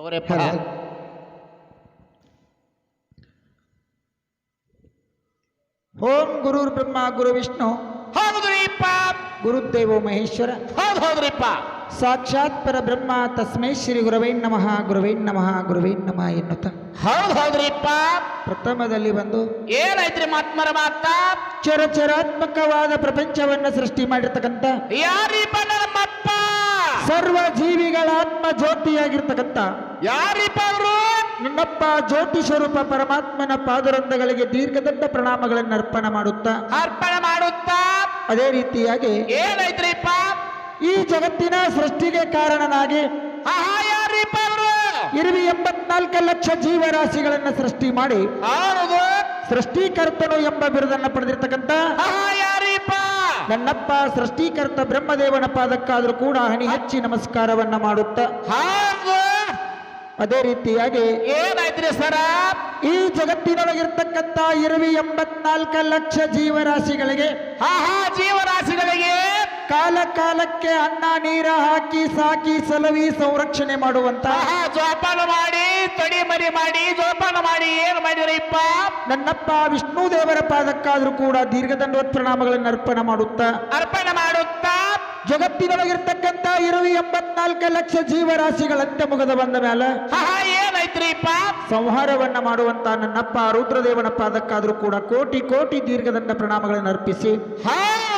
ತಗೋರಿಪ್ಪ ಓಂ ಗುರು ಬ್ರಹ್ಮ ಗುರು ವಿಷ್ಣು. ಹೌದ್ರಿಪ್ಪ ಗುರುದೇವೋ ಮಹೇಶ್ವರ. ಹೌದು ಹೌದ್ರಿಪ್ಪ ಸಾಕ್ಷಾತ್ ಪರ ಬ್ರಹ್ಮ ತಸ್ಮೈ ಶ್ರೀ ಗುರವೈ ನಮಃ ಗುರುವೈ ನಮಃ ಗುರುವೈ ನಮಃ ಎನ್ನುತ್ತ. ಹೌದು ಹೌದ್ರಿಪ್ಪ ಪ್ರಥಮದಲ್ಲಿ ಬಂದು ಏನೈತ್ರಿ ಮಾತ್ಮರ ಮಾತ? ಚರಚರಾತ್ಮಕವಾದ ಪ್ರಪಂಚವನ್ನ ಸೃಷ್ಟಿ ಮಾಡಿರ್ತಕ್ಕಂಥ ನಮ್ಮಪ್ಪ ಸರ್ವ ಜೀವಿಗಳ ಆತ್ಮ ಜ್ಯೋತಿಯಾಗಿರ್ತಕ್ಕಂಥ ಯಾರಿಪ್ಪ ಅವರು ನಿಮ್ಮಪ್ಪ ಜ್ಯೋತಿ ಸ್ವರೂಪ ಪರಮಾತ್ಮನ ಪಾದರಂಧಗಳಿಗೆ ದೀರ್ಘದಂಡ ಪ್ರಣಾಮಗಳನ್ನು ಅರ್ಪಣ ಮಾಡುತ್ತಾ ಅರ್ಪಣೆ ಮಾಡುತ್ತಾ ಅದೇ ರೀತಿಯಾಗಿ ಏನೈತ್ರಿಪ್ಪ ಈ ಜಗತ್ತಿನ ಸೃಷ್ಟಿಗೆ ಕಾರಣನಾಗಿ ಆಹಾ ಯಾರಿಪ್ಪ ಅವರು ಇರುವಿ ಎಂಬತ್ನಾಲ್ಕು ಲಕ್ಷ ಜೀವರಾಶಿಗಳನ್ನ ಸೃಷ್ಟಿ ಮಾಡಿ ಸೃಷ್ಟಿಕರ್ತನು ಎಂಬ ಬಿರುದನ್ನ ಪಡೆದಿರ್ತಕ್ಕಂಥ ಆಹಾ ನನ್ನಪ್ಪ ಸೃಷ್ಟಿಕರ್ತ ಬ್ರಹ್ಮದೇವನ ಪಾದಕ್ಕಾದರೂ ಕೂಡ ಹಣಿ ಹಚ್ಚಿ ನಮಸ್ಕಾರವನ್ನ ಮಾಡುತ್ತ. ಅದೇ ರೀತಿಯಾಗಿ ಏನಾಯ್ತ್ರಿ ಸರ? ಈ ಜಗತ್ತಿನೊಳಗಿರ್ತಕ್ಕಂಥ ಇರುವಿ ಎಂಬತ್ನಾಲ್ಕ ಲಕ್ಷ ಜೀವರಾಶಿಗಳಿಗೆ ಹಾ ಹಾ ಜೀವರಾಶಿಗಳಿಗೆ ಕಾಲ ಕಾಲಕ್ಕೆ ಅನ್ನ ನೀರ ಹಾಕಿ ಸಾಕಿ ಸಲವಿ ಸಂರಕ್ಷಣೆ ಮಾಡುವಂತ ಜೋಪಾನ ಮಾಡಿ ತೊಡಿ ಮರಿ ಮಾಡಿ ಜೋಪಾನ ಮಾಡಿ ಏನ್ ಮಾಡಿದ್ರಿಪ್ಪ ನನ್ನಪ್ಪ ವಿಷ್ಣು ದೇವರ ಪಾದಕ್ಕಾದ್ರೂ ಕೂಡ ದೀರ್ಘದಂಡವತ್ ಪ್ರಣಾಮಗಳನ್ನು ಅರ್ಪಣೆ ಮಾಡುತ್ತಾ ಅರ್ಪಣೆ ಮಾಡುತ್ತಾ? ಜಗತ್ತಿನೊಳಗಿರ್ತಕ್ಕಂತ ಇರುವಿ ಎಂಬತ್ನಾಲ್ಕು ಲಕ್ಷ ಜೀವರಾಶಿಗಳಂತೆ ಮುಗದ ಬಂದ ಮೇಲೆ ಏನೈತ್ರಿಪ್ಪ ಸಂಹಾರವನ್ನ ಮಾಡುವಂತ ನನ್ನಪ್ಪ ರುದ್ರದೇವನ ಪಾದಕ್ಕಾದ್ರೂ ಕೂಡ ಕೋಟಿ ಕೋಟಿ ದೀರ್ಘದಂಡ ಪ್ರಣಾಮಗಳನ್ನು ಅರ್ಪಿಸಿ ಹೌದು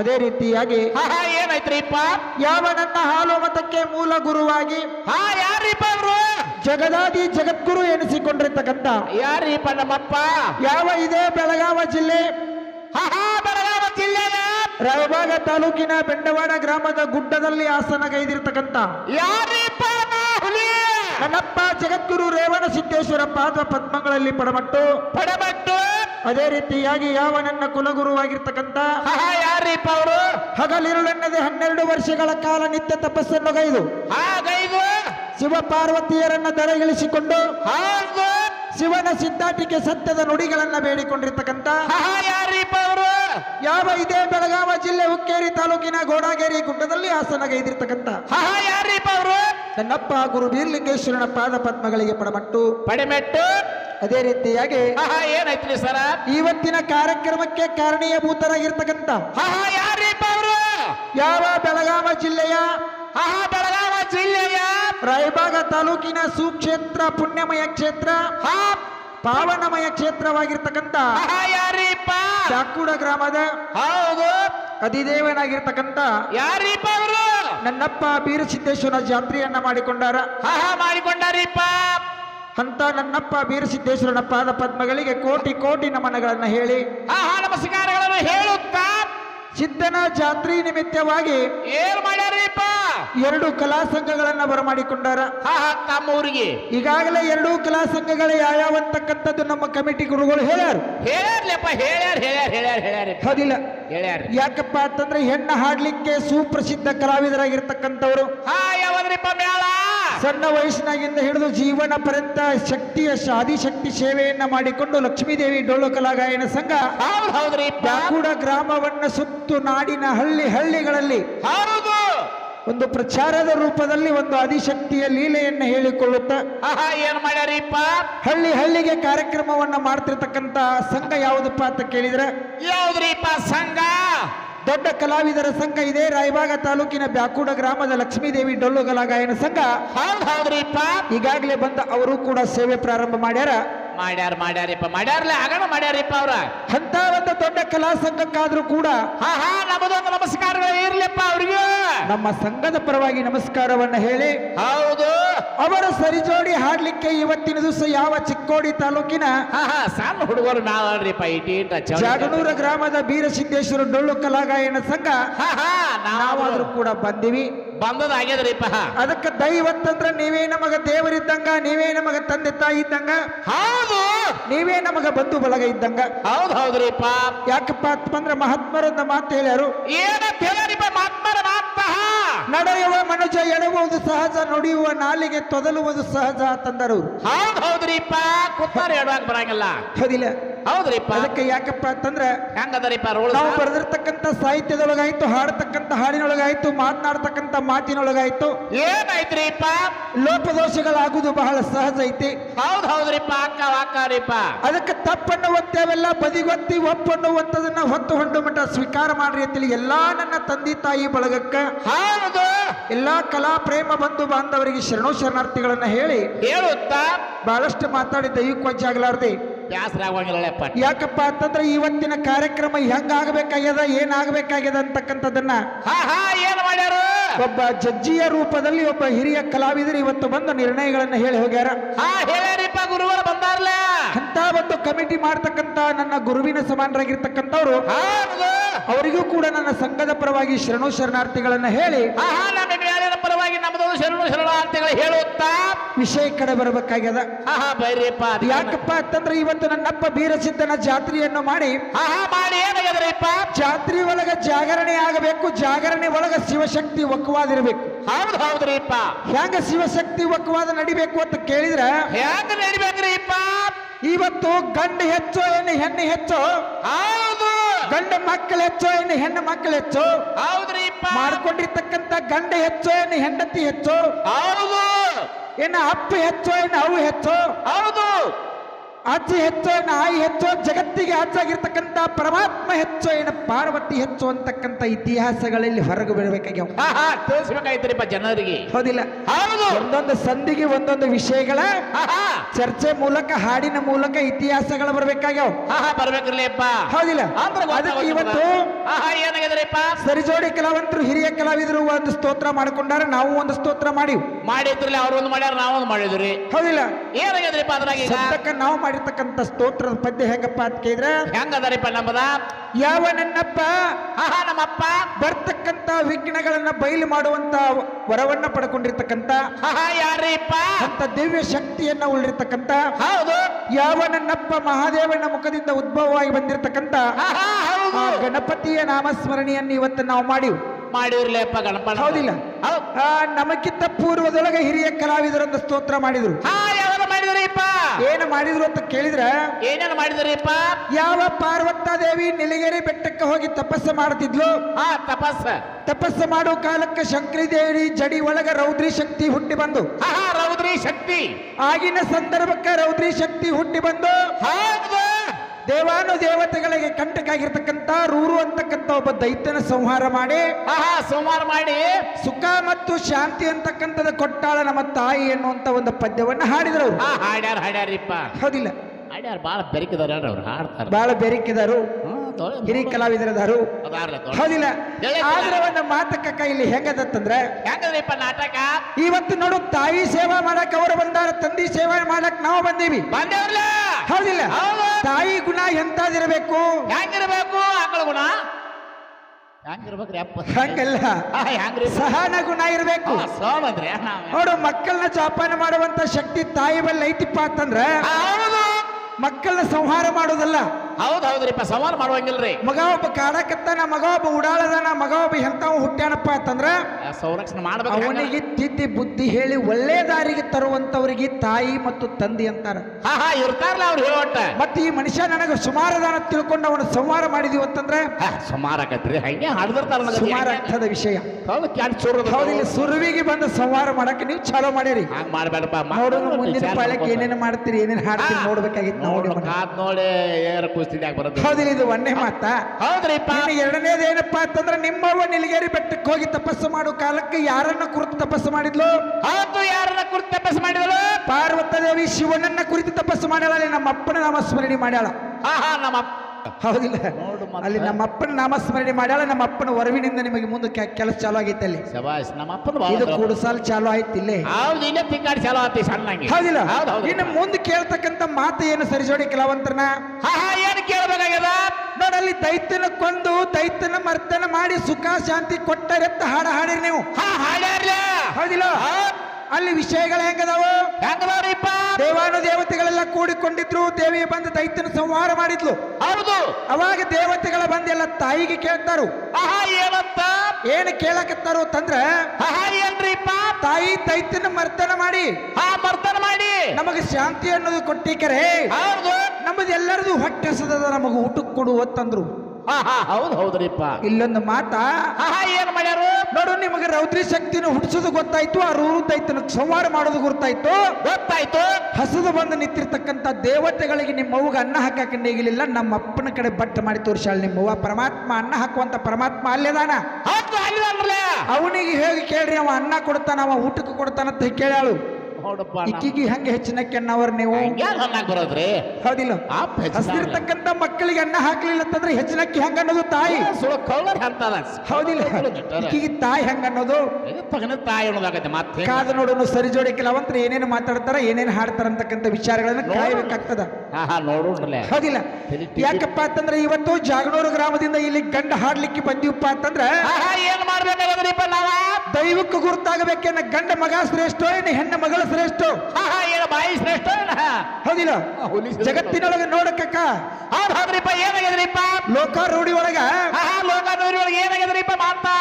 ಅದೇ ರೀತಿಯಾಗಿ ಏನಾಯ್ತ್ರಿಪ್ಪ ಏನೈತ್ರಿಪ್ಪ ಯಾವ ನನ್ನ ಹಾಲು ಮತಕ್ಕೆ ಮೂಲ ಗುರುವಾಗಿ ಹಾ ಯಾರೀಪ ಅವರು? ಜಗದಾದಿ ಜಗದ್ಗುರು ಎನಿಸಿಕೊಂಡಿರ್ತಕ್ಕಂಥ ಯಾರೀಪ ನಮ್ಮಪ್ಪ? ಯಾವ ಇದೆ ಬೆಳಗಾವ ಜಿಲ್ಲೆ? ಬೆಳಗಾವ ಜಿಲ್ಲೆಯ ರಾಯಬಾಗ ತಾಲೂಕಿನ ಬೆಂಡವಾಡ ಗ್ರಾಮದ ಗುಡ್ಡದಲ್ಲಿ ಆಸನಗೈದಿರ್ತಕ್ಕಂಥ ಯಾರೀಪ ನನ್ನಪ್ಪ ಜಗದ್ಗುರು ರೇವಣ ಸಿದ್ದೇಶ್ವರಪ್ಪ ಅಥವಾ ಪದ್ಮಗಳಲ್ಲಿ ಪಡಮಟ್ಟು. ಪಡಬಟ್ಟು ಅದೇ ರೀತಿಯಾಗಿ ಯಾವ ನನ್ನ ಕುಲಗುರುವಾಗಿರ್ತಕ್ಕಂಥ ಆಹಾ ಯಾರಿಪ್ಪ ಅವರು? ಹಗಲಿರುಳೆನ್ನದೆ ಹನ್ನೆರಡು ವರ್ಷಗಳ ಕಾಲ ನಿತ್ಯ ತಪಸ್ಸನ್ನು ಗೈದು ಶಿವ ಪಾರ್ವತಿಯರನ್ನ ತಲೆಗಿಳಿಸಿಕೊಂಡು ಶಿವನ ಸಿದ್ಧಾಟಿಕೆ ಸತ್ಯದ ನುಡಿಗಳನ್ನ ಬೇಡಿಕೊಂಡಿರ್ತಕ್ಕಂಥ ಅವರು? ಯಾವ ಇದೇ ಬೆಳಗಾವ ಜಿಲ್ಲೆ ಹುಕ್ಕೇರಿ ತಾಲೂಕಿನ ಗೋಡಾಗೇರಿ ಗುಡ್ಡದಲ್ಲಿ ಆಸನಗೈದಿರ್ತಕ್ಕಂಥ ಆಹಾ ಯಾರಿಪ್ಪ ಅವರು? ನನ್ನಪ್ಪ ಗುರು ಬೀರ್ಲಿಂಗೇಶ್ವರನ ಪಾದ ಪದ್ಮಗಳಿಗೆ ಪಡಮಟ್ಟು. ಪಡಿಮೆಟ್ಟು. ಅದೇ ರೀತಿಯಾಗಿ ಏನೈತ್ರಿ ಸರ? ಇವತ್ತಿನ ಕಾರ್ಯಕ್ರಮಕ್ಕೆ ಕಾರಣೀಯಭೂತರಾಗಿರ್ತಕ್ಕಂಥ ಆಹಾ ಯಾರಿಪ್ಪ ಅವರು? ಯಾವ ಬೆಳಗಾವ ಜಿಲ್ಲೆಯ? ಬೆಳಗಾವಿ ಜಿಲ್ಲೆಯ? ರಾಯಬಾಗ ತಾಲೂಕಿನ ಸುಕ್ಷೇತ್ರ ಪುಣ್ಯಮಯ ಕ್ಷೇತ್ರ ಪಾವನಮಯ ಕ್ಷೇತ್ರವಾಗಿರ್ತಕ್ಕಂಥ ಆಹಾ ಯಾರಿಪ್ಪ ಚಾಕೂಡ ಗ್ರಾಮದ ಹೌದು. ಅಧಿದೇವನಾಗಿರ್ತಕ್ಕಂಥ ಯಾರಿಪ್ಪ ಅವರು? ನನ್ನಪ್ಪ ಬೀರಸಿದ್ದೇಶ್ವರ ಜಾತ್ರೆಯನ್ನ ಮಾಡಿಕೊಂಡಾರ. ಆಹಾ ಮಾಡಿಕೊಂಡಾರಿಪ್ಪ ಅಂತ ನನ್ನಪ್ಪ ವೀರಸಿದ್ದೇಶ್ವರನ ಪಾದ ಪದ್ಮಗಳಿಗೆ ಕೋಟಿ ಕೋಟಿ ನಮನಗಳನ್ನು ಹೇಳಿ ಆಹಾ ನಮಸ್ಕಾರಗಳನ್ನು ಹೇಳುತ್ತಾ ಸಿದ್ಧನ ಜಾತ್ರಿ ನಿಮಿತ್ತವಾಗಿ ಏನ್ ಮಾಡ್ಯಾರೀಪ ಎರಡು ಕಲಾ ಸಂಘಗಳನ್ನ ಬರಮಾಡಿಕೊಂಡಾರ ತಮ್ಮೂರಿಗೆ. ಈಗಾಗಲೇ ಎರಡೂ ಕಲಾ ಸಂಘಗಳು ಯಾವ್ಯಾವ ಅಂತಕ್ಕಂಥದ್ದು ನಮ್ಮ ಕಮಿಟಿ ಗುರುಗಳು ಹೇಳ್ಯಾರ. ಹೇಳ್ಯಾರ್ಲಪ್ಪ ಹೇಳ್ಯಾರ ಹೇಳ್ಯಾರ ಹೇಳ್ಯಾರ ಹೇಳ್ಯಾರ. ಹೌದಿಲ್ಲ. ಹೇಳ್ಯಾರ. ಯಾಕಪ್ಪ ಅಂತಂದ್ರೆ ಹೆಣ್ಣು ಹಾಡ್ಲಿಕ್ಕೆ ಸುಪ್ರಸಿದ್ಧ ಕಲಾವಿದರಾಗಿರ್ತಕ್ಕಂಥವ್ರು. ಹಾ ಯಾವ್ದ್ರಿಪ್ಪ ಮೇಳ ಸಣ್ಣ ವಯಸ್ಸಿನಾಗಿಂದ ಹಿಡಿದು ಜೀವನ ಪರ್ಯಂತ ಶಕ್ತಿಯ ಆದಿಶಕ್ತಿ ಸೇವೆಯನ್ನ ಮಾಡಿಕೊಂಡು ಲಕ್ಷ್ಮೀದೇವಿ ಡೊಳ್ಳು ಕಲಾಗಾಯನ ಸಂಘ ಹೌದ್ ಹೌದ್ರಿಪ್ಪ ಬ್ಯಾಕೂಡ ಗ್ರಾಮವನ್ನ ಸುತ್ತು ನಾಡಿನ ಹಳ್ಳಿ ಹಳ್ಳಿಗಳಲ್ಲಿ ಹೌದು. ಒಂದು ಪ್ರಚಾರದ ರೂಪದಲ್ಲಿ ಒಂದು ಆದಿಶಕ್ತಿಯ ಲೀಲೆಯನ್ನು ಹೇಳಿಕೊಳ್ಳುತ್ತಾ ಏನ್ ಹಳ್ಳಿ ಹಳ್ಳಿಗೆ ಕಾರ್ಯಕ್ರಮವನ್ನ ಮಾಡ್ತಿರ್ತಕ್ಕಂತ ಸಂಘ ಯಾವುದಪ್ಪ ಅಂತ ಕೇಳಿದ್ರೆ ಯಾವ್ದ್ರೀಪ ಸಂಘ? ದೊಡ್ಡ ಕಲಾವಿದರ ಸಂಘ ಇದೆ. ರಾಯಬಾಗ ತಾಲೂಕಿನ ಬ್ಯಾಕೂಡ ಗ್ರಾಮದ ಲಕ್ಷ್ಮೀದೇವಿ ಡೊಳ್ಳು ಕಲಾಗಾಯನ ಸಂಘ. ಹೌದ್ ಹೌದ್ರಿಪ್ಪ. ಈಗಾಗಲೇ ಬಂದ ಅವರು ಕೂಡ ಸೇವೆ ಪ್ರಾರಂಭ ಮಾಡ್ಯಾರ. ಮಾಡ್ಯಾರ ಮಾಡ್ಯಾರಿಪ್ಪ. ಮಾಡ್ಯಾರ್ಲೆ ಆಗಣ ಮಾಡ್ಯಾರಿಪ್ಪ ಅವ್ರ. ಅಂತ ಒಂದು ದೊಡ್ಡ ಕಲಾ ಸಂಘಕ್ಕಾದ್ರೂ ಕೂಡ ಹಾ ಹಾ ನಮಸ್ಕಾರಗಳು ಇರ್ಲಿಪ್ಪ ಅವ್ರಿಗೆ. ನಮ್ಮ ಸಂಘದ ಪರವಾಗಿ ನಮಸ್ಕಾರವನ್ನ ಹೇಳಿ ಹೌದು. ಅವರ ಸರಿಜೋಡಿ ಹಾಡ್ಲಿಕ್ಕೆ ಇವತ್ತಿನ ದಿವಸ ಯಾವ ಚಿಕ್ಕೋಡಿ ತಾಲೂಕಿನ ಹಾ ಹಾ ಸಣ್ಣ ಹುಡುಗರು ನಾವಲ್ರಿಪ್ಪ ಇಟಿ ಜಾಗನೂರ ಗ್ರಾಮದ ಬೀರಸಿದ್ದೇಶ್ವರ ಡೊಳ್ಳು ಕಲಾಗಾಯನ ಸಂಘ ಹಾ ಹಾ ನಾವಾದ್ರೂ ಕೂಡ ಬಂದಿವಿ. ಬಂದದ ಆಗ್ಯದ್ರಿಪ್ಪ ಅದಕ್ಕೆ ದೈವತ್ತಂದ್ರ ನೀವೇ ನಮಗ ದೇವರಿದ್ದಂಗ ನೀವೇ ನಮಗ ತಂದೆ ತಾಯಿ ಇದ್ದಂಗ ಹೌದು. ನೀವೇ ನಮಗ ಬಂಧು ಬಳಗ ಇದ್ದಂಗ. ಹೌದ್ ಹೌದ್ರಿಪ್ಪ. ಯಾಕಪ್ಪ ಅಂತಂದ್ರ ಮಹಾತ್ಮರನ್ನ ಮಾತು ಹೇಳ್ಯಾರು. ಏನಂತ ಹೇಳ್ಯಾರಿಪ್ಪ ಮಹಾತ್ಮರ ಮಾತ ನಡೆಯುವ ಮನುಷ್ಯ ಎಡುವುದು ಸಹಜ ನುಡಿಯುವ ನಾಲಿಗೆ ತೊದಲುವುದು ಸಹಜ ತಂದರು ಹೌದ್ ಹೌದ್ರಿಪ್ಪ ಕುತ್ತಾರ ಹೇಳುವಾಗ ಬರಂಗಿಲ್ಲ. ಹೌದಿಲ್ಲ. ಹೌದ್ರಿಪ್ಪ. ಅದಕ್ಕೆ ಯಾಕಪ್ಪ ಅಂತಂದ್ರೆ ಹೆಂಗದರಿಪ್ಪ ರೋಲ್ ನಾವು ಬರೆದಿರ್ತಕ್ಕಂಥ ಸಾಹಿತ್ಯದೊಳಗಾಯ್ತು ಹಾಡತಕ್ಕಂಥ ಹಾಡಿನೊಳಗಾಯ್ತು ಮಾತನಾಡ್ತಕ್ಕಂಥ ಮಾತಿನೊಳಗಾಯ್ತು. ಏನಾಯ್ತ್ರಿಪ್ಪ? ಲೋಪದೋಷಗಳಾಗುವುದು ಬಹಳ ಸಹಜ ಐತಿ. ಹೌದ್ ಹೌದ್ರಿಪ್ಪ ಅಕ್ಕ ವಾಕಾರಿಪ್ಪ ಅದಕ್ಕೆ ತಪ್ಪನ್ನುವಂತೇವೆಲ್ಲ ಬದಿಗೊತ್ತಿ ಒಪ್ಪನ್ನುವಂಥದನ್ನ ಹೊತ್ತು ಹೊಂಡು ಮಟ್ಟ ಸ್ವೀಕಾರ ಮಾಡ್ರಿ ಅಂತೇಳಿ ಎಲ್ಲಾ ನನ್ನ ತಂದೆ ತಾಯಿ ಬಳಗಕ್ಕ ಹೌದು ಎಲ್ಲಾ ಕಲಾ ಪ್ರೇಮ ಬಂಧು ಬಾಂಧವರಿಗೆ ಶರಣು ಶರಣಾರ್ಥಿಗಳನ್ನ ಹೇಳಿ ಹೇಳುತ್ತಾ? ಬಹಳಷ್ಟು ಮಾತಾಡಿ ದೈವಿಕ ಆಗ್ಲಾರ್ದೆ ಬ್ಯಾಸರ ಆಗೋಂಗಿಲ್ಲಪ್ಪ ಯಾಕಪ್ಪ ಅಂತಂದ್ರೆ ಇವತ್ತಿನ ಕಾರ್ಯಕ್ರಮ ಹೆಂಗಾಗಬೇಕಾಗ್ಯದ ಏನಾಗಬೇಕಾಗ್ಯದ ಅಂತಕ್ಕಂಥದ್ದನ್ನ. ಹಾ ಹಾ ಏನ್ ಮಾಡ್ಯಾರು? ಒಬ್ಬ ಜಜ್ಜಿಯ ರೂಪದಲ್ಲಿ ಒಬ್ಬ ಹಿರಿಯ ಕಲಾವಿದರು ಇವತ್ತು ಬಂದು ನಿರ್ಣಯಗಳನ್ನ ಹೇಳಿ ಹೋಗ್ಯಾರ. ಹಾ ಹೇಳ್ಯಾರಿಪ್ಪ ಗುರುವಾರ ಬಂದಾರ್ಲ? ಅಂತ ಒಂದು ಕಮಿಟಿ ಮಾಡ್ತಕ್ಕಂತ ನನ್ನ ಗುರುವಿನ ಸಮಾನರಾಗಿರ್ತಕ್ಕಂಥವ್ರು. ಹೌದು. ಅವರಿಗೂ ಕೂಡ ನನ್ನ ಸಂಘದ ಪರವಾಗಿ ಶರಣು ಶರಣಾರ್ಥಿಗಳನ್ನ ಹೇಳಿ ಆಹಾ ಪರವಾಗಿ ನಮ್ಮದೊಂದು ಶರಣು ಶರಣಾರ್ಥಿಗಳು ಹೇಳುತ್ತಾ? ವಿಷಯ ಕಡೆ ಬರಬೇಕಾಗ್ಯದ. ಆಹಾ ಹಾ ಬೈರಿಪ್ಪ ಯಾಕಪ್ಪ ಅಂತಂದ್ರೆ ಇವತ್ತು ನನ್ನಪ್ಪ ಬೀರಸಿದ್ದನ ಜಾತ್ರೆಯನ್ನು ಮಾಡಿ ಆಹಾ ಮಾಡಿ ಏನಾಗ್ಯದ್ರಿಪ್ಪ? ಜಾತ್ರೆ ಒಳಗ ಜಾಗರಣೆ ಆಗಬೇಕು ಜಾಗರಣೆ ಒಳಗ ಶಿವಶಕ್ತಿ ಒಕ್ಕವಾದಿರ್ಬೇಕು. ಹೌದು ಹೌದ್ರಿಪ್ಪ. ಹೆಂಗ ಶಿವಶಕ್ತಿ ಒಕ್ಕವಾದ ನಡಿಬೇಕು ಅಂತ ಕೇಳಿದ್ರೆ ಹೆಂಗ ನಡಿಬೇಕ್ರಿಪ್ಪ? ಇವತ್ತು ಗಂಡು ಹೆಚ್ಚು ಹೆಣ್ಣು ಹೆಣ್ಣು ಹೆಚ್ಚು. ಹೌದು ಗಂಡ ಮಕ್ಕಳು ಹೆಚ್ಚು ಏನು ಹೆಣ್ಣು ಮಕ್ಕಳು ಹೆಚ್ಚು. ಹೌದ್ರಿ ಮಾಡ್ಕೊಂಡಿರ್ತಕ್ಕಂತ ಗಂಡ ಹೆಚ್ಚು ಏನು ಹೆಂಡತಿ ಹೆಚ್ಚು. ಹೌದು. ಏನು ಅಪ್ಪ ಹೆಚ್ಚು ಏನು ಅವು ಹೆಚ್ಚು. ಹೌದು. ಅಜ್ಜಿ ಹೆಚ್ಚು ನಾಯಿ ಹೆಚ್ಚು ಜಗತ್ತಿಗೆ ಅಜ್ಜಾಗಿರ್ತಕ್ಕಂಥ ಪರಮಾತ್ಮ ಹೆಚ್ಚು ಏನ ಪಾರ್ವತಿ ಹೆಚ್ಚು ಅಂತಕ್ಕಂಥ ಇತಿಹಾಸಗಳಲ್ಲಿ ಹೊರಗೆ ಬಿಡಬೇಕಾಗಿ ತಿಳಿಸ್ಬೇಕಾಯ್ತರಿಪ್ಪ ಜನರಿಗೆ. ಹೌದಿಲ್ಲ. ಹೌದು. ಒಂದೊಂದು ಸಂಧಿಗೆ ಒಂದೊಂದು ವಿಷಯಗಳ ಚರ್ಚೆ ಮೂಲಕ ಹಾಡಿನ ಮೂಲಕ ಇತಿಹಾಸಗಳು ಬರಬೇಕಾಗ್ಯಾವ. ಬರ್ಬೇಕಿರ್ಲಿಪ್ಪ ಹೌದಿಲ್ಲ. ಅದಕ್ಕೆ ಇವತ್ತು ಏನಾಗಿದ್ರಿಪ್ಪ? ಸರಿಜೋಡಿ ಕಲಾವಂತರು ಹಿರಿಯ ಕಲಾವಿದರು ಒಂದು ಸ್ತೋತ್ರ ಮಾಡ್ಕೊಂಡಾರ ನಾವು ಒಂದು ಸ್ತೋತ್ರ ಮಾಡಿವ್. ಮಾಡಿದ್ರಲ್ಲ ಅವ್ರು ಒಂದು ಮಾಡ್ಯಾರ ನಾವೊಂದು ಮಾಡಿದ್ರಿ ಹೌದಿಲ್ಲ. ಏನಾಗಿದ್ರಿಪ್ಪ ಅದ್ರಾಗ ನಾವು ಮಾಡಿರ್ತಕ್ಕಂಥ ಸ್ತೋತ್ರದ ಪದ್ಯ ಹೆಂಗಪ್ಪ ಅಂತ ಕೇಳಿದ್ರೆ ಹೆಂಗದರಿಪ್ಪ ನಮ್ಮದ ಯಾವ ನನ್ನಪ್ಪ ಹಾ ಹಾ ನಮ್ಮಪ್ಪ. ಬರ್ತಕ್ಕಂತ ವಿಘ್ನಗಳನ್ನ ಬಯಲು ಮಾಡುವಂತ ವರವನ್ನ ಪಡ್ಕೊಂಡಿರ್ತಕ್ಕಂತ ಹಾ ಹಾ ಯಾರಿಪ್ಪ? ಅಂತ ದಿವ್ಯ ಶಕ್ತಿಯನ್ನ ಉಳಿರ್ತಕ್ಕಂತ ಹೌದು. ಯಾವ ನನ್ನಪ್ಪ ಮಹಾದೇವನ ಮುಖದಿಂದ ಉದ್ಭವವಾಗಿ ಬಂದಿರತಕ್ಕಂತ ಆ ಗಣಪತಿಯ ನಾಮಸ್ಮರಣೆಯನ್ನು ಇವತ್ತು ನಾವು ಮಾಡಿವು. ಮಾಡಿರ್ಲೇಪ್ಪ ಗಣಪ ಹೌದಿಲ್ಲ? ನಮಗಿಂತ ಪೂರ್ವದೊಳಗೆ ಹಿರಿಯ ಕಲಾವಿದರೊಂದು ಸ್ತೋತ್ರ ಮಾಡಿದ್ರು. ಏನು ಮಾಡಿದ್ರು ಅಂತ ಕೇಳಿದ್ರ ಏನೇನು ಮಾಡಿದ್ರಿಪ್ಪ? ಯಾವ ಪಾರ್ವತಾದೇವಿ ನಿಲಗಿರಿ ಬೆಟ್ಟಕ್ಕೆ ಹೋಗಿ ತಪಸ್ಸು ಮಾಡ್ತಿದ್ಲು? ಆ ತಪಸ್ಸ. ತಪಸ್ಸು ಮಾಡೋ ಕಾಲಕ್ಕೆ ಶಂಕರಿ ದೇವಿ ಜಡಿ ಒಳಗ ರೌದ್ರಿ ಶಕ್ತಿ ಹುಟ್ಟಿ ಬಂದು. ಆಹಾ ರೌದ್ರಿ ಶಕ್ತಿ. ಆಗಿನ ಸಂದರ್ಭಕ್ಕೆ ರೌದ್ರಿ ಶಕ್ತಿ ಹುಟ್ಟಿ ಬಂದು ಹೌದು. ದೇವಾನು ದೇವತೆಗಳಿಗೆ ಕಂಟಕಾಗಿರ್ತಕ್ಕಂಥ ರೂರು ಅಂತಕ್ಕಂಥ ಒಬ್ಬ ದೈತ್ಯನ ಸಂಹಾರ ಮಾಡಿ ಆಹಾ ಸಂಹಾರ ಮಾಡಿ. ಸುಖ ಮತ್ತು ಶಾಂತಿ ಅಂತಕ್ಕಂಥದ ಕೊಟ್ಟಾಳ ನಮ್ಮ ತಾಯಿ ಎನ್ನುವಂತ ಒಂದು ಪದ್ಯವನ್ನ ಹಾಡಿದ್ರು. ಹಾ ಹಾಡ್ಯಾರ ಹಾಡ್ಯಾರಿಪ್ಪ ಹೌದಿಲ್ಲ. ಹಾಡ್ಯಾರ ಬಾಳ ಬೆರಕಿದಾರ ಅವ್ರು ಹಾಡ್ತಾರೆ. ಬಹಳ ಬೆರಕಿದಾರು. ಹಿರಿಯ ಕಲಾವಿದರದಾರು ಹೌದಿಲ್ಲ. ಆದ್ರೆ ಒಂದು ಮಾತಕ್ಕ ಇಲ್ಲಿ ಹೆಂಗದತ್ತಂದ್ರ ಹೆಂಗದ್ರಿಪ್ಪ ನಾಟಕ? ಇವತ್ತು ನೋಡು ತಾಯಿ ಸೇವಾ ಮಾಡಕ್ ಅವರು ಬಂದಾರ ತಂದಿ ಸೇವೆ ಮಾಡಕ್ ನಾವು ಬಂದೀವಿ. ಬಂದೇವ್ರಲ್ಲ? ಹೌದಿಲ್ಲ. ಹೌದು. ತಾಯಿ ಗುಣ ಎಂತಾದಿರಬೇಕು? ಹೆಂಗಿರ್ಬೇಕು ಆಕಳ ಗುಣ? ಹೆಂಗಿರ್ಬೇಕ್ರಿ ಅಪ್ಪ? ಹಂಗಲ್ಲ. ಹಾ, ಹೆಂಗ್ರಿ? ಸಹನ ಗುಣ ಇರಬೇಕು. ನೋಡು ಮಕ್ಕಳನ್ನ ಜೋಪಾನ ಮಾಡುವಂತ ಶಕ್ತಿ ತಾಯಿ ಬಲ್ಲಿ ಐತಿಪ್ಪ ಅಂತಂದ್ರ ಮಕ್ಕಳನ್ನ ಸಂಹಾರ ಮಾಡೋದಲ್ಲ. ಹೌದ್ ಹೌದ್ರಿಪ್ಪ ಸವಾಲ್ ಮಾಡುವಂಗಿಲ್ರಿ. ಮಗ ಒಬ್ಬ ಕಾಡಕತ್ತಾನ ಮಗ ಒಬ್ಬ ಉಡಾಳದಾನ ಮಗ ಒಬ್ಬ ಎಂತಾವ ಹುಟ್ಟ್ಯಾನಪ್ಪ ಅಂತಂದ್ರ ಆ, ಸಂರಕ್ಷಣೆ ಮಾಡ್ಬೇಕು ಅವನಿಗೆ ತಿದ್ದಿ ಬುದ್ಧಿ ಹೇಳಿ ಒಳ್ಳೆ ದಾರಿಗೆ ತರುವಂತವರಿಗೆ ತಾಯಿ ಮತ್ತು ತಂದೆ ಅಂತಾರ. ಹಾ ಹಾ ಇರ್ತಾರಲ್ಲ ಅವ್ರು ಹೇಳೋಟ ಮತ್ತೆ ಈ ಮನುಷ್ಯ ನನಗೆ ಸುಮಾರದಾನ ತಿಳ್ಕೊಂಡು ಅವನ ಸಂಹಾರ ಮಾಡಿದೀವಿ ಅಂತಂದ್ರ ಸುಮಾರ ಆಗತ್ರಿ ಹಂಗೆ ಹಾಡ್ದಿರ್ತಾರ ಸುಮಾರ ಅರ್ಥದ ವಿಷಯ. ಹೌದು ಕ್ಯಾನ್ ಚೂರು ಹೌದಿಲ್ಲ ಸುರುವಿಗೆ ಬಂದು ಸಂಹಾರ ಮಾಡಕ್ಕೆ ನೀವು ಚಾಲೋ ಮಾಡಿರಿ. ಹಂಗ್ ಮಾಡ್ಬೇಡಪ್ಪ ನೋಡೋಣ ಮುಂದಿನ ಪಾಳಕ್ಕೆ ಏನೇನು ಮಾಡ್ತೀರಿ ಏನೇನು ಹಾಡ್ತೀರಿ ನೋಡ್ಬೇಕಾಗಿತ್ತು ನೋಡಿ ನೋಡಿ ಕಾದ್ ನೋಡಿ ಏರ ಕುಸ್ತಿದ್ಯಾಗ ಬರುತ್ತೆ ಹೌದಿಲ್ಲ ಇದು ಒಂದೇ ಮಾತ. ಹೌದ್ರಿಪ್ಪ. ಎರಡನೇದು ಏನಪ್ಪಾ ಅಂತಂದ್ರೆ ನಿಮ್ಮವ್ವ ನಿಲಗೇರಿ ಬೆಟ್ಟಕ್ಕೆ ಹೋಗಿ ತಪಸ್ಸು ಮಾಡೋ ಕಾಲಕ್ಕೆ ಯಾರನ್ನ ಕುರಿತು ತಪಸ್ಸು ಮಾಡಿದ್ಲು? ಹೌದು ಯಾರನ್ನ ಕುರಿತು ತಪಸ್ ಮಾಡಿದಳು ಪಾರ್ವತದೇವಿ ಶಿವನನ್ನ ಕುರಿತು ತಪಸ್ಸು ಮಾಡ್ಯಾಳ ನಮ್ಮ ಅಪ್ಪನ ನಾಮಸ್ಮರಣೆ ಮಾಡ್ಯಾಳ. ಆಹಾ ನಮ್ಮ ಹೌದಿಲ್ಲ? ನೋಡು ಮತ್ತೆ. ಅಲ್ಲಿ ನಮ್ಮ ಅಪ್ಪನ ನಾಮಸ್ಮರಣೆ ಮಾಡ್ಯಾಳ ನಮ್ಮ ಅಪ್ಪನ ವರವಿನಿಂದ ನಿಮಗೆ ಮುಂದೆ ಕೆ- ಕೆಲಸ ಚಾಲು ಆಗೈತೆ ಅಲ್ಲಿ. ಶಬಾಷ್ ನಮ್ಮ ಅಪ್ಪನ ಇದು ಬಾಳ ಕೂಡಸಾಲ್ ಚಾಲು ಆಯ್ತು ಇಲ್ಲೇ. ಹೌದು ಇಲ್ಲೇ ತಿಕ್ಕಾಡಿ ಚಾಲೋ ಆತಿ ಸಣ್ಣಂಗೆ. ಹೌದಿಲ್ಲ? ಹೌದು ಹೌದು. ಇನ್ನು ಮುಂದೆ ಕೇಳ್ತಕ್ಕಂತ ಮಾತು ಏನು ಸರಿಜೋಡಿ ಕಲಾವಂತರನ ಹಾ ಹಾ ಏನು ಕೇಳಬೇಕಾಗ್ಯದ? ನೋಡಲ್ಲಿ ದೈತ್ಯನ ಕೊಂದು ದೈತ್ಯನ ಮರ್ತನ ಮಾಡಿ ಸುಖ ಶಾಂತಿ ಕೊಟ್ಟರೆತ್ತ ಹಾಡ ಹಾಡಿರಿ ನೀವು. ಹಾ ಹಾಡ್ಯಾರ್ಲ. ಹೌದಿಲ್ಲ? ಅಲ್ಲಿ ವಿಷಯಗಳು ಹೆಂಗದಾವ? ದೇವಾನು ದೇವತೆಗಳೆಲ್ಲ ಕೂಡಿಕೊಂಡಿದ್ರು ದೇವಿ ಬಂದು ದೈತ್ಯನ ಸಂಹಾರ ಮಾಡಿದ್ಲು. ಹೌದು. ಅವಾಗ ದೇವತೆಗಳ ಬಂದೆಲ್ಲ ತಾಯಿಗೆ ಕೇಳ್ತಾರು. ಆಹಾ ಏನಂತ? ಏನು ಕೇಳಕತ್ತಾರು ಅಂತಂದ್ರ ಆಹಾ ಏನ್ರಿಪ್ಪ? ತಾಯಿ ದೈತ್ಯನ ಮರ್ತನ ಮಾಡಿ. ಹಾ ಮರ್ತನ ಮಾಡಿ. ನಮಗೆ ಶಾಂತಿ ಅನ್ನೋದು ಕೊಟ್ಟಿಕರೆ ಹೌದು. ನಮ್ಮದು ಎಲ್ಲರದು ಹೊಟ್ಟೆ ಹಸದದ ನಮಗೆ ಊಟಕ್ಕೆ ಕೊಡು ತಂದ್ರು. ಹೌದು ಹಾ ಹೌದ್ ಹೌದ್ರಿಪ್ಪ. ಇಲ್ಲೊಂದು ಮಾತಾ? ಆಹಾ ಏನ್ ಮಾಡ್ಯಾರು? ನೋಡು ನಿಮಗೆ ರೌದ್ರಿ ಶಕ್ತಿನ ಹುಟ್ಟಿಸೋದು ಗೊತ್ತಾಯ್ತು ಆ ರೂದೈತನ ಸಂವಾರ ಮಾಡೋದು ಗೊತ್ತಾಯ್ತು. ಗೊತ್ತಾಯ್ತು. ಹಸಿದು ಬಂದು ನಿಂತಿರ್ತಕ್ಕಂಥ ದೇವತೆಗಳಿಗೆ ನಿಮ್ಮ ಅವ್ಗ ಅನ್ನ ಹಾಕಕ್ಕೆ ನೇಗಿಲಿಲ್ಲ ನಮ್ಮ ಅಪ್ಪನ ಕಡೆ ಬಟ್ಟ ಮಾಡಿ ತೋರಿಸಾಳ ನಿಮ್ಮವ್ವ ಪರಮಾತ್ಮ ಅನ್ನ ಹಾಕುವಂತ ಪರಮಾತ್ಮ ಅಲ್ಲೇದಾನ ಅವನಿಗೆ ಹೇಗೆ ಕೇಳ್ರಿ ಅವ ಅನ್ನ ಕೊಡ್ತಾನ ಅವ ಊಟಕ್ಕೆ ಕೊಡ್ತಾನಂತ ಕೇಳ್ಯಾಳು. ನೋಡಪ್ಪ ಇಕ್ಕಿಗೆ ಹಂಗೆ ಹೆಚ್ಚಿನ ಕೆನ್ನವ್ರ ನೀವು? ಬರೋದ್ರಿ. ಹೌದಿಲ್ಲ. ಹೆಚ್ಚಿನ ಹಸಿರ್ತಕ್ಕಂಥ ಮಕ್ಕಳಿಗೆ ಅನ್ನ ಹಾಕ್ಲಿಲ್ಲ ಅಂತಂದ್ರೆ ಹೆಚ್ಚಿನಕ್ಕಿ ಹೆಂಗ ಅನ್ನೋದು ತಾಯಿ? ಸುಳ ಕೌಲರ್ ಅಂತದ ಹೌದಿಲ್ಲ. ಇಕ್ಕಿಗೆ ತಾಯಿ ಹೆಂಗ ಅನ್ನೋದು? ತಗನ ತಾಯಿ ಅನ್ನೋದಾಗತ್ತೆ ಮತ್ತೆ ಕಾದ ನೋಡೋನು ಸರಿ ಜೋಡಿ ಕೆಲವಂತರ ಏನೇನು ಮಾತಾಡ್ತಾರ ಏನೇನು ಹಾಡ್ತಾರ ಅಂತಕ್ಕಂಥ ವಿಚಾರಗಳನ್ನ ಕಾಯಬೇಕಾಗ್ತದ. ಹಾ ಹಾ ನೋಡ್ರಲ್ಲ ಹೌದಿಲ್ಲ. ಯಾಕಪ್ಪ ಅಂತಂದ್ರೆ ಇವತ್ತು ಜಾಗನೂರು ಗ್ರಾಮದಿಂದ ಇಲ್ಲಿ ಗಂಡ ಹಾಡ್ಲಿಕ್ಕೆ ಬಂದಿವಪ್ಪ ಅಂತಂದ್ರೆ ಹಾ ಹಾ ಏನ್ ಮಾಡ್ಬೇಕಾಗದ್ರಿಪ್ಪ ನಾವ? ದೈವಕ್ಕೆ ಗುರುತಾಗಬೇಕೇನ ಗಂಡ ಮಗ ಶ್ರೇಷ್ಠ ಏನು ಹೆಣ್ಣ ಮಗಳ ಶ್ರೇಷ್ಠ ಹಾ ಏನ ಬಾಯಿ ಶ್ರೇಷ್ಠ? ಹೌದಿಲ್ಲ. ಶ್ರೇಷ್ಠ. ಜಗತ್ತಿನೊಳಗೆ ನೋಡಕ್ಕ ಹೌದ್ ಹೌದ್ರಿಪ್ಪ ಲೋಕ ಲೋಕಾರೂಢಿ ಒಳಗ ಲೋಕಾರೂಢಿ ಒಳಗೆ ಏನಾಗಿದ್ರಿಪ್ಪ ಮಾತಾ?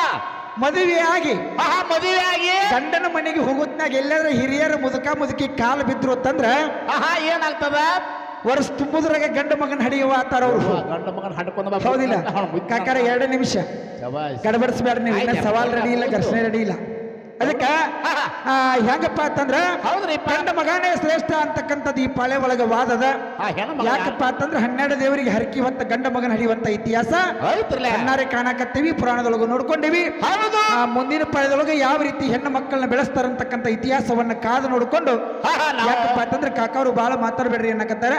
ಮದುವೆ ಆಗಿ ಮದುವೆ ಆಗಿ ಗಂಡನ ಮನೆಗೆ ಹೋಗುತ್ತಾಗ ಎಲ್ಲಾದ್ರೂ ಹಿರಿಯರ ಮುದುಕ ಮುದುಕಿ ಕಾಲು ಬಿದ್ರು ಅಂತಂದ್ರ ಹಾ ಹಾ ಏನಾಗ್ತದ? ವರ್ಷ ತುಂಬುದ್ರಾಗ ಗಂಡ ಮಗನ ಹಡಿಯುವ ಆತಾರ ಅವರು. ಗಂಡ ಮಗನ ಹಡ್ಕೊಂಡು ಹೌದಿಲ್ಲ. ಕಾಕಾರ ಎರಡು ನಿಮಿಷ. ಕಡಬಡಿಸ್ಬೇಡ ಗಡಬಡಿಸ್ಬೇಡ ನೀವು. ಸವಾಲ್ ರೆಡಿ ಇಲ್ಲ ಘರ್ಷಣೆ ರೆಡಿ ಇಲ್ಲ. ಅದಕ್ಕ ಹೆಂಗಪ್ಪ ಅಂತಂದ್ರ ಹೌದ್ರಿಪ್ಪ ಗಂಡ ಮಗನೇ ಶ್ರೇಷ್ಠ ಅಂತಕ್ಕಂಥದ್ದು ಈ ಪಾಳೆ ಒಳಗ ವಾದದ. ಯಾಕಪ್ಪ ಅಂತಂದ್ರೆ ಹನ್ನೆರಡು ದೇವರಿಗೆ ಹರಕಿ ಹೊತ್ತ ಗಂಡ ಮಗನ ಹರಿಯುವಂತ ಇತಿಹಾಸ. ಕಣ್ಣಾರೆ ಕಾಣಕತ್ತೀವಿ ಪುರಾಣದೊಳಗು ನೋಡ್ಕೊಂಡಿವಿ. ಹೌದು. ಆ ಮುಂದಿನ ಪಾಳೆದೊಳಗೆ ಯಾವ ರೀತಿ ಹೆಣ್ಣು ಮಕ್ಕಳನ್ನ ಬೆಳೆಸ್ತಾರಂತಕ್ಕಂಥ ಇತಿಹಾಸವನ್ನ ಕಾದು ನೋಡ್ಕೊಂಡು ಯಾಕಪ್ಪ ಅಂತಂದ್ರೆ ಕಾಕಾವ್ರು ಬಹಳ ಮಾತಾಡ್ಬೇಡ್ರಿ ಅನ್ನಕತ್ತಾರೆ.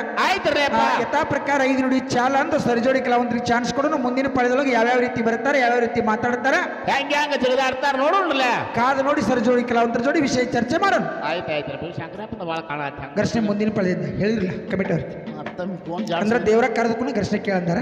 ಯಥಾ ಪ್ರಕಾರ ಐದು ನುಡಿ ಚಾಲ ಅಂತ ಸರಿಜೋಡಿ ಕೆಲವೊಂದ್ರಿಗೆ ಚಾನ್ಸ್ ಕೊಡೋಣ ಮುಂದಿನ ಪಾಳ್ಯದೊಳಗೆ ಯಾವ್ಯಾವ ರೀತಿ ಬರ್ತಾರೆ ಯಾವ್ಯಾವ ರೀತಿ ಮಾತಾಡ್ತಾರೆ. ಕಾದು ನೋಡಿ ಸರಿಜೋಡಿ ಕೆಲವೊಂದ್ರ ಜೋಡಿ ವಿಷಯ ಚರ್ಚೆ ಮಾಡೋಣ. ಆಯ್ತು ಆಯ್ತು ಶಂಕರಪ್ಪನ ಭಾಳ ಕಾಣ ಘರ್ಷಣೆ ಮುಂದಿನ ಪಡೆದ ಹೇಳಿದ್ರಲ್ಲ ಕಮಿಟಿ ಅವ್ರಿಗೆ ಫೋನ್ ಅಂದ್ರೆ ದೇವರ ಕರೆದಕ್ಕೂ ಘರ್ಷಣೆ ಕೇಳಂದಾರ.